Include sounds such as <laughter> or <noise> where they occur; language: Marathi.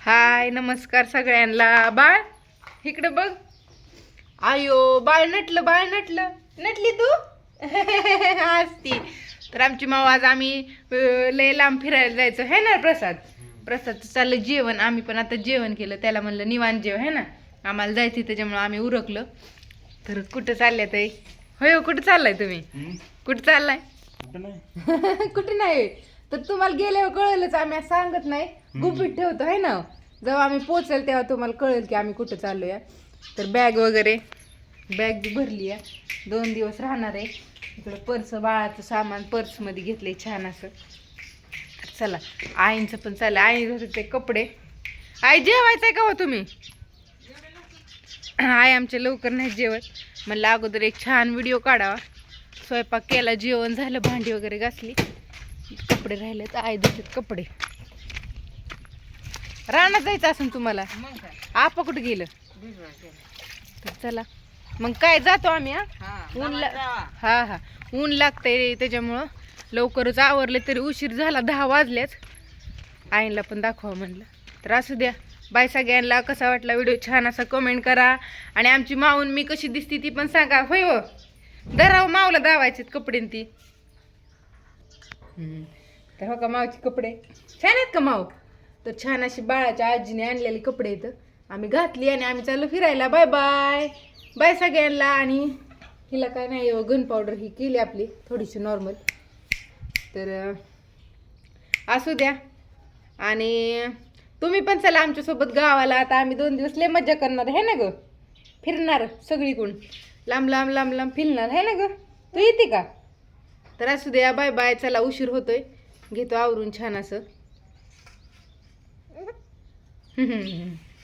हाय नमस्कार सगळ्यांना. बाळ इकडे बघ. आयो बाळ नटलं बाळ नटलं. नटली तू? <laughs> असती तर आमची माऊ आज आम्ही लय लांब फिरायला जायचं है ना प्रसाद? प्रसादचं चाललं जेवण. आम्ही पण आता जेवण केलं. त्याला म्हणलं निवांत जेव है ना? आम्हाला जायचं त्याच्यामुळे आम्ही उरकलं. तर कुठं चालल्या ताई होय हो, कुठं चाललाय तुम्ही? कुठं चाललाय? कुठे <laughs> नाही. तर तुम्हाला गेल्यावर कळेलच आम्ही असं सांगत नाही. गुपित ठेवतो आहे ना? जेव्हा आम्ही पोचेल तेव्हा तुम्हाला कळेल की आम्ही कुठं चाललोय. तर बॅग वगैरे बॅग भरली आहे. दोन दिवस राहणार आहे. इकडं पर्स बाळाचं सामान पर्समध्ये घेतले छान असं. चला आईंचं पण चालेल आई ते कपडे. आई जेवायचंय का हो तुम्ही? आई आमच्या लवकर नाही जेवत. म्हणलं अगोदर एक छान व्हिडिओ काढावा. स्वयंपाक केला जेवण झालं भांडी वगैरे घासली. कपडे राहिले तर आई देतात कपडे. रानात जायचं असेल तुम्हाला. आपा कुठं गेलं? तर चला. मग काय जातो आम्ही हा? ऊन ला हा हा. ऊन लागतंय त्याच्यामुळं. लवकरच आवरले तरी उशीर झाला दहा वाजल्याच आईला पण दाखवा म्हणलं. तर असू द्या. बाय सगळ्यांना कसा वाटला व्हिडिओ? छान असा कमेंट करा. आणि आमची माऊन मी कशी दिसती ती पण सांगा. होय हो. दराव मावला दावायचे कपडे न ती. हम्म. तर हो का मावचे कपडे? छान आहेत का माव तर छान अशी बाळाच्या आजीने आणलेले कपडे आहेत. आम्ही घातली आणि आम्ही चाललो फिरायला. Bye bye. बाय सगळ्यांना. आणि हिला काय नाही हो, गन पावडर ही केली आपली थोडीशी नॉर्मल तर असू द्या. आणि तुम्ही पण चला आमच्यासोबत गावाला. आता आम्ही दोन दिवस लय मज्जा करणार आहे ना ग? फिरणार सगळीकडून. लांब लांब लांब लांब फिरणार आहे ना ग? तू येते का? तर असू द्या. Bye bye. चला उशीर होतोय. घेतो आवरून छान असं. 哼哼哼